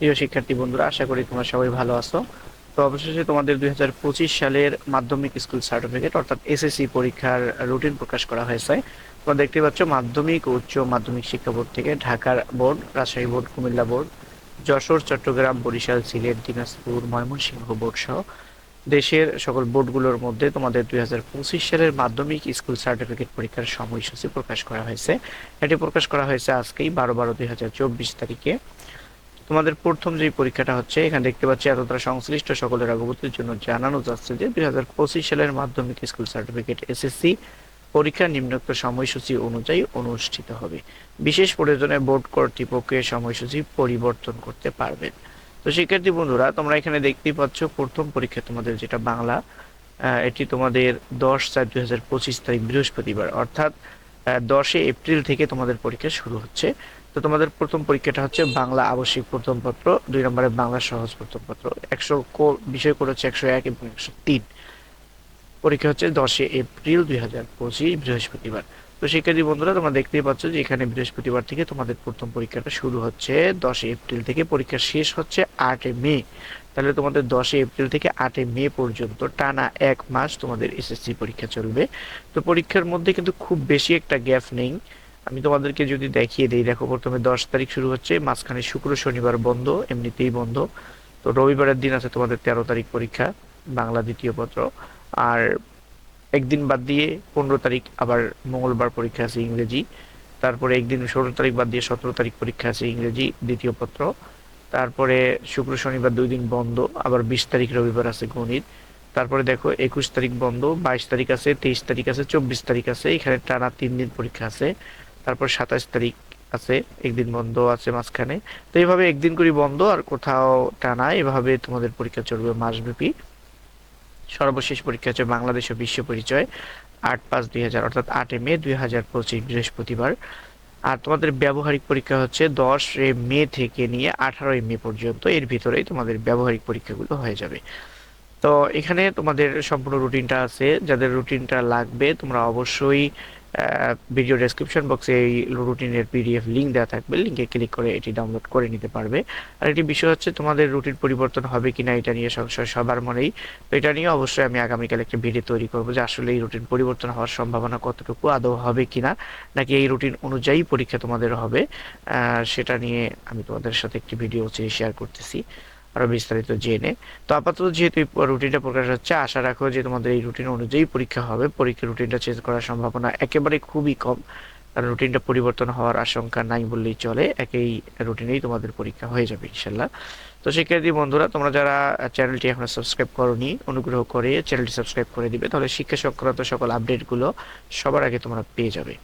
প্রিয় শিক্ষার্থী বন্ধুরা, আশা করি তোমরা সবাই ভালো আছো। তো অবশেষে তোমাদের দুই হাজার পঁচিশ সালের মাধ্যমিক স্কুল সার্টিফিকেট, অর্থাৎ এসএসসি পরীক্ষার রুটিন প্রকাশ করা হয়েছে। তোমরা দেখতে পাচ্ছ, মাধ্যমিক ও উচ্চ মাধ্যমিক শিক্ষা বোর্ড থেকে ঢাকার board, Rajshahi board, Comilla board, Jessore, Chittagong, Barisal, Sylhet, Dinajpur, Mymensingh board সহ দেশের সকল বোর্ডগুলোর মধ্যে তোমাদের দুই হাজার পঁচিশ সালের মাধ্যমিক স্কুল সার্টিফিকেট পরীক্ষার সময়সূচি প্রকাশ করা হয়েছে। এটি প্রকাশ করা হয়েছে আজকেই, বারো বারো দুই তারিখে। তোমাদের প্রথম যে পরীক্ষাটা হচ্ছে, এখানে দেখতে পাচ্ছি এতটা সংশ্লিষ্ট সকলের অবগতির জন্য জানানো যাচ্ছে যে দুই সালের মাধ্যমিক স্কুল সার্টিফিকেট এসএসসি পরীক্ষা নিম্নোক্ত সময়সূচি অনুযায়ী অনুষ্ঠিত হবে। বিশেষ প্রয়োজনে বোর্ড কর্তৃপক্ষের সময়সূচি পরিবর্তন করতে পারবেন। তো শিক্ষার্থী বন্ধুরা, তোমরা এখানে দেখতেই পাচ্ছ প্রথম পরীক্ষা তোমাদের যেটা বাংলা এটি তোমাদের দশ চার দুই হাজার পঁচিশ তারিখ বৃহস্পতিবার, অর্থাৎ দশে এপ্রিল থেকে তোমাদের পরীক্ষা শুরু হচ্ছে। তো তোমাদের প্রথম পরীক্ষাটা হচ্ছে বাংলা আবশ্যিক প্রথম পত্র দুই নম্বরে বাংলা সহজ প্রথম পত্র একশো বিষয় করে হচ্ছে একশো এক এবং একশো তিন। পরীক্ষা হচ্ছে দশে এপ্রিল দুই হাজার পঁচিশ, বৃহস্পতিবার। তো শিক্ষার্থী বন্ধুরা, তোমরা দেখতেই পাচ্ছ যে এখানে বৃহস্পতিবার থেকে তোমাদের প্রথম পরীক্ষাটা শুরু হচ্ছে। দশই এপ্রিল থেকে পরীক্ষা শেষ হচ্ছে আটে মে। তাহলে তোমাদের দশই এপ্রিল থেকে আটে মে পর্যন্ত টানা এক মাস তোমাদের এসএসসি পরীক্ষা চলবে। তো পরীক্ষার মধ্যে কিন্তু খুব বেশি একটা গ্যাপ নেই। আমি তোমাদেরকে যদি দেখিয়ে দিই, দেখো প্রথমে দশ তারিখ শুরু হচ্ছে, মাঝখানে শুক্র, শনিবার বন্ধ, এমনিতেই বন্ধ। তো রবিবারের দিন আছে তোমাদের তেরো তারিখ পরীক্ষা, বাংলা দ্বিতীয় পত্র। আর একদিন বাদ দিয়ে পনেরো তারিখ আবার মঙ্গলবার পরীক্ষা আছে ইংরেজি। তারপরে একদিন ষোলো তারিখ বাদ দিয়ে সতেরো তারিখ পরীক্ষা আছে ইংরেজি, দ্বিতীয় পত্র। তারপরে শুক্র, শনিবার দুই দিন বন্ধ, আবার বিশ তারিখ রবিবার আছে গণিত। তারপরে দেখো একুশ তারিখ বন্ধ, বাইশ তারিখ আছে, তেইশ তারিখ আছে, চব্বিশ তারিখ আছে, এখানে টানা তিন দিন পরীক্ষা আছে। তারপর সাতাশ তারিখ আছে, একদিন বন্ধ আছে মাঝখানে। তো এইভাবে একদিন করে বন্ধ আর কোথাও টানা, এভাবে তোমাদের পরীক্ষা চলবে মাসব্যাপী। সর্বশেষ পরীক্ষা হচ্ছে বাংলাদেশ ও বিশ্ব পরিচয়, আট পাঁচ দুই হাজার, অর্থাৎ আটে মে দুই হাজার পঁচিশ, বৃহস্পতিবার। আর তোমাদের ব্যবহারিক পরীক্ষা হচ্ছে দশ মে থেকে নিয়ে আঠারোই মে পর্যন্ত, এর ভিতরেই তোমাদের ব্যবহারিক পরীক্ষাগুলো হয়ে যাবে। তো এখানে তোমাদের সম্পূর্ণ রুটিনটা আছে, যাদের রুটিনটা লাগবে তোমরা অবশ্যই ভিডিও ডেসক্রিপশন বক্সে এই রুটিনের পিডিএফ লিঙ্ক দেওয়া থাকবে। লিঙ্কে ক্লিক করে এটি ডাউনলোড করে নিতে পারবে। আর একটি বিষয় হচ্ছে তোমাদের রুটিন পরিবর্তন হবে কিনা এটা নিয়ে সংশয় সবার মনেই। এটা নিয়ে অবশ্যই আমি আগামীকাল একটা ভিডিও তৈরি করব যে আসলে এই রুটিন পরিবর্তন হওয়ার সম্ভাবনা কতটুকু, আদৌ হবে কিনা, নাকি এই রুটিন অনুযায়ী পরীক্ষা তোমাদের হবে। সেটা নিয়ে আমি তোমাদের সাথে একটি ভিডিও শেয়ার করতেছি। আরও বিস্তারিত জেনে। তো আপাতত যেহেতু রুটিনটা প্রকাশ হচ্ছে, আশা রাখো যে তোমাদের এই রুটিন অনুযায়ী পরীক্ষা হবে। পরীক্ষার রুটিনটা চেঞ্জ করার সম্ভাবনা একেবারে খুবই কম। কারণ রুটিনটা পরিবর্তন হওয়ার আশঙ্কা নাই বললেই চলে। একই রুটিনেই তোমাদের পরীক্ষা হয়ে যাবে ইনশাল্লাহ তো শিক্ষার্থী বন্ধুরা, তোমরা যারা চ্যানেলটি এখনও সাবস্ক্রাইব করনি, অনুগ্রহ করে চ্যানেলটি সাবস্ক্রাইব করে দিবে। তাহলে শিক্ষা সংক্রান্ত সকল আপডেটগুলো সবার আগে তোমরা পেয়ে যাবে।